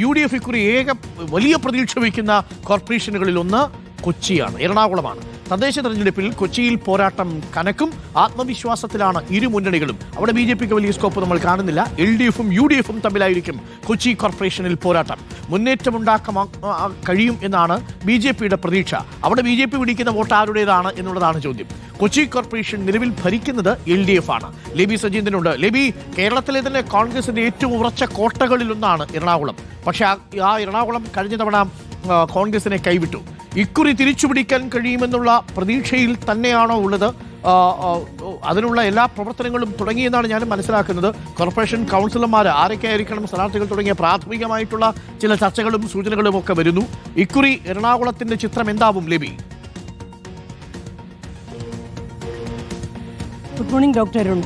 U D F ഇക്കുറി ഏക വലിയ പ്രതീക്ഷ വയ്ക്കുന്ന കോർപ്പറേഷനുകളിൽ ഒന്ന് കൊച്ചിയാണ് എറണാകുളമാണ്. തദ്ദേശ തെരഞ്ഞെടുപ്പിൽ കൊച്ചിയിൽ പോരാട്ടം കനക്കും. ആത്മവിശ്വാസത്തിലാണ് ഇരു മുന്നണികളും. അവിടെ ബി ജെ പിക്ക് വലിയ സ്കോപ്പ് നമ്മൾ കാണുന്നില്ല. എൽ ഡി എഫും യു ഡി എഫും തമ്മിലായിരിക്കും കൊച്ചി കോർപ്പറേഷനിൽ പോരാട്ടം. മുന്നേറ്റമുണ്ടാക്കാൻ കഴിയും എന്നാണ് ബി ജെ പിയുടെ പ്രതീക്ഷ. അവിടെ ബി ജെ പി പിടിക്കുന്ന വോട്ട് ആരുടേതാണ് എന്നുള്ളതാണ് ചോദ്യം. കൊച്ചി കോർപ്പറേഷൻ നിലവിൽ ഭരിക്കുന്നത് എൽ ഡി എഫ് ആണ്. ലെബി സജീന്ദ്രനുണ്ട്. ലെബി കേരളത്തിലെ തന്നെ കോൺഗ്രസിന്റെ ഏറ്റവും ഉറച്ച കോട്ടകളിലൊന്നാണ് എറണാകുളം. പക്ഷേ ആ- എറണാകുളം കഴിഞ്ഞ തവണ കോൺഗ്രസിനെ കൈവിട്ടു. ഇക്കുറി തിരിച്ചുപിടിക്കാൻ കഴിയുമെന്നുള്ള പ്രതീക്ഷയിൽ തന്നെയാണോ ഉള്ളത്? അതിനുള്ള എല്ലാ പ്രവർത്തനങ്ങളും തുടങ്ങിയെന്നാണ് ഞാൻ മനസ്സിലാക്കുന്നത്. കോർപ്പറേഷൻ കൗൺസിലർമാർ ആരൊക്കെയായിരിക്കണം സ്ഥാനാർത്ഥികൾ തുടങ്ങിയ പ്രാഥമികമായിട്ടുള്ള ചില ചർച്ചകളും സൂചനകളും ഒക്കെ വരുന്നു. ഇക്കുറി എറണാകുളത്തിന്റെ ചിത്രം എന്താവും Labi? Good morning doctor Arun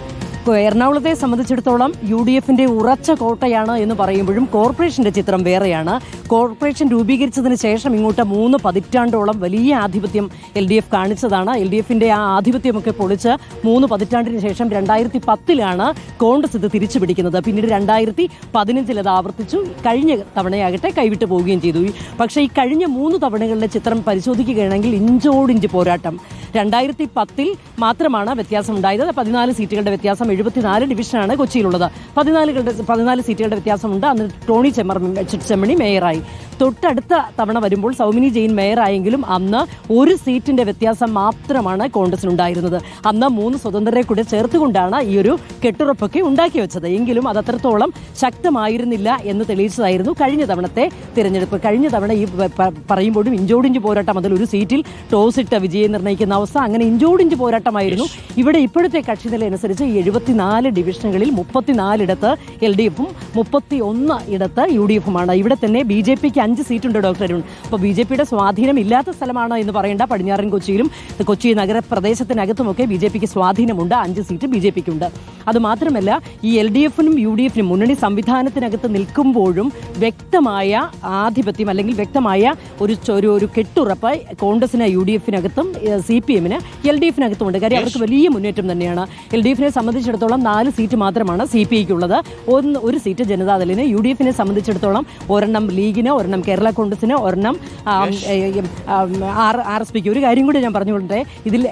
എറണാകുളത്തെ സംബന്ധിച്ചിടത്തോളം യു ഡി എഫിന്റെ ഉറച്ച കോട്ടയാണ് എന്ന് പറയുമ്പോഴും കോർപ്പറേഷന്റെ ചിത്രം വേറെയാണ്. കോർപ്പറേഷൻ രൂപീകരിച്ചതിന് ശേഷം ഇങ്ങോട്ട് മൂന്ന് പതിറ്റാണ്ടോളം വലിയ ആധിപത്യം എൽ ഡി എഫ് കാണിച്ചതാണ്. എൽ ഡി എഫിന്റെ ആ ആധിപത്യമൊക്കെ പൊളിച്ച് മൂന്ന് പതിറ്റാണ്ടിന് ശേഷം രണ്ടായിരത്തി പത്തിലാണ് കോൺഗ്രസ് ഇത് തിരിച്ചു പിടിക്കുന്നത് പിന്നീട് രണ്ടായിരത്തി പതിനഞ്ചിൽ അത് ആവർത്തിച്ചു. കഴിഞ്ഞ തവണയാകട്ടെ കൈവിട്ടു പോവുകയും ചെയ്തു. പക്ഷേ ഈ കഴിഞ്ഞ മൂന്ന് തവണകളിലെ ചിത്രം പരിശോധിക്കുകയാണെങ്കിൽ ഇഞ്ചോടിഞ്ച് പോരാട്ടം. രണ്ടായിരത്തി പത്തിൽ മാത്രമാണ് വ്യത്യാസം ഉണ്ടായത് പതിനാല് സീറ്റുകളുടെ വ്യത്യാസം എഴുപത്തിനാല് ഡിവിഷനാണ് കൊച്ചിയിലുള്ളത്. പതിനാലുകളുടെ പതിനാല് സീറ്റുകളുടെ വ്യത്യാസമുണ്ട്. അന്ന് ടോണി ചെമ്മർ ചെമ്മണി മേയറായി. തൊട്ടടുത്ത തവണ വരുമ്പോൾ സൗമിനി ജെയിൻ മേയറായെങ്കിലും അന്ന് ഒരു സീറ്റിന്റെ വ്യത്യാസം മാത്രമാണ് കോൺഗ്രസിനുണ്ടായിരുന്നത്. അന്ന് മൂന്ന് സ്വതന്ത്രരെ കൂടെ ചേർത്തുകൊണ്ടാണ് ഈ ഒരു കെട്ടുറപ്പൊക്കെ ഉണ്ടാക്കി വെച്ചത്. എങ്കിലും അത് അത്രത്തോളം ശക്തമായിരുന്നില്ല എന്ന് തെളിയിച്ചതായിരുന്നു കഴിഞ്ഞ തവണത്തെ തിരഞ്ഞെടുപ്പ്. കഴിഞ്ഞ തവണ ഈ പറയുമ്പോഴും ഇഞ്ചോടിഞ്ച് പോരാട്ടം അതിൽ ഒരു സീറ്റിൽ ടോസ് ഇട്ട വിജയം നിർണയിക്കുന്ന അവസ്ഥ അങ്ങനെ ഇഞ്ചോടിഞ്ച് പോരാട്ടമായിരുന്നു. ഇവിടെ ഇപ്പോഴത്തെ കക്ഷി നില അനുസരിച്ച് ഈ എഴുപത്തിനാല് ഡിവിഷനുകളിൽ മുപ്പത്തിനാലിടത്ത് എൽ ഡി എഫും മുപ്പത്തി ഒന്ന് ഇടത്ത് യു ഡി എഫുമാണ്. ഇവിടെ തന്നെ ബി ജെ പിക്ക് അഞ്ച് സീറ്റുണ്ട് ഡോക്ടർ അരുൺ. അപ്പോൾ ബി ജെ പിയുടെ സ്വാധീനം ഇല്ലാത്ത സ്ഥലമാണോ എന്ന് പറയേണ്ട. പടിഞ്ഞാറൻ കൊച്ചിയിലും കൊച്ചി നഗരപ്രദേശത്തിനകത്തുമൊക്കെ ബി ജെ പിക്ക് സ്വാധീനമുണ്ട്. അഞ്ച് സീറ്റ് ബി ജെ പിക്കുണ്ട്. അതുമാത്രമല്ല ഈ എൽ ഡി എഫിനും യു ഡി എഫിനും മുന്നണി സംവിധാനത്തിനകത്ത് നിൽക്കുമ്പോഴും വ്യക്തമായ ആധിപത്യം അല്ലെങ്കിൽ വ്യക്തമായ ഒരു ഒരു ഒരു കെട്ടുറപ്പ് കോൺഗ്രസിന് യു ഡി എഫിനകത്തും സി പി എമ്മിന് എൽ ഡി എഫിനകത്തും ഉണ്ട് കാര്യം അവർക്ക് വലിയ മുന്നേറ്റം തന്നെയാണ്. എൽ ഡി എഫിനെ സംബന്ധിച്ചിടത്തോളം നാല് സീറ്റ് മാത്രമാണ് സി പി ഐക്കുള്ളത്. ഒന്ന് ഒരു സീറ്റ് ജനതാദളിന് യു ഡി എഫിനെ സംബന്ധിച്ചിടത്തോളം ഒരെണ്ണം ലീഗിന് ഒരെണ്ണം കേരള കോൺഗ്രസിന് ഒരെണ്ണം ആർ ആർ എസ് പിക്ക് ഒരു കാര്യം കൂടി ഞാൻ പറഞ്ഞുകൊണ്ടേ ഇതിൽ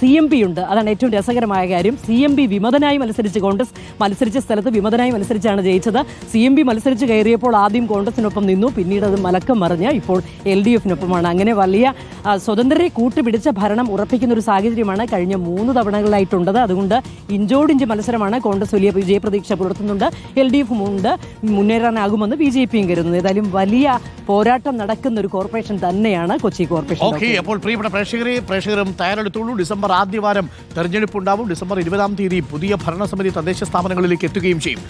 സി എം പി ഉണ്ട്. അതാണ് ഏറ്റവും രസകരമായ കാര്യം. സി എം പി വിമതനായി മത്സരിച്ച് കോൺഗ്രസ് മത്സരിച്ച സ്ഥലത്ത് വിമതനായി മത്സരിച്ചാണ് ജയിച്ചത്. സി എം പി മത്സരിച്ച് കയറിയപ്പോൾ ആദ്യം കോൺഗ്രസിനൊപ്പം നിന്നു. പിന്നീട് അത് മലക്കം മറിഞ്ഞ് ഇപ്പോൾ എൽ ഡി എഫിനൊപ്പമാണ്. അങ്ങനെ വലിയ സ്വതന്ത്രരെ കൂട്ടുപിടിച്ച ഭരണം ഉറപ്പിക്കുന്ന ഒരു സാഹചര്യമാണ് കഴിഞ്ഞ മൂന്ന് തവണകളായിട്ടുള്ളത് അതുകൊണ്ട് ഇഞ്ചോടിഞ്ച് മത്സരമാണ് കോൺഗ്രസ് വലിയ വിജയപ്രതീക്ഷ പുലർത്തുന്നുണ്ട്. എൽ ഡി എഫും ഉണ്ട്. മുന്നേറാനാകുമെന്ന് ബി ജെ പിയും കരുതുന്നു. ഏതായാലും വലിയ പോരാട്ടം നടക്കുന്ന ഒരു കോർപ്പറേഷൻ തന്നെയാണ് കൊച്ചി കോർപ്പറേഷൻ ഓക്കെ അപ്പോൾ പ്രിയപ്പെട്ട പ്രേക്ഷകരെ പ്രേക്ഷകരും തയ്യാറെടുത്തോളൂ. ഡിസംബർ ആദ്യവാരം തെരഞ്ഞെടുപ്പ് ഉണ്ടാവും. ഡിസംബർ ഇരുപതാം തീയതി പുതിയ ഭരണസമിതി തദ്ദേശ സ്ഥാപനങ്ങളിലേക്ക് എത്തുകയും ചെയ്യും.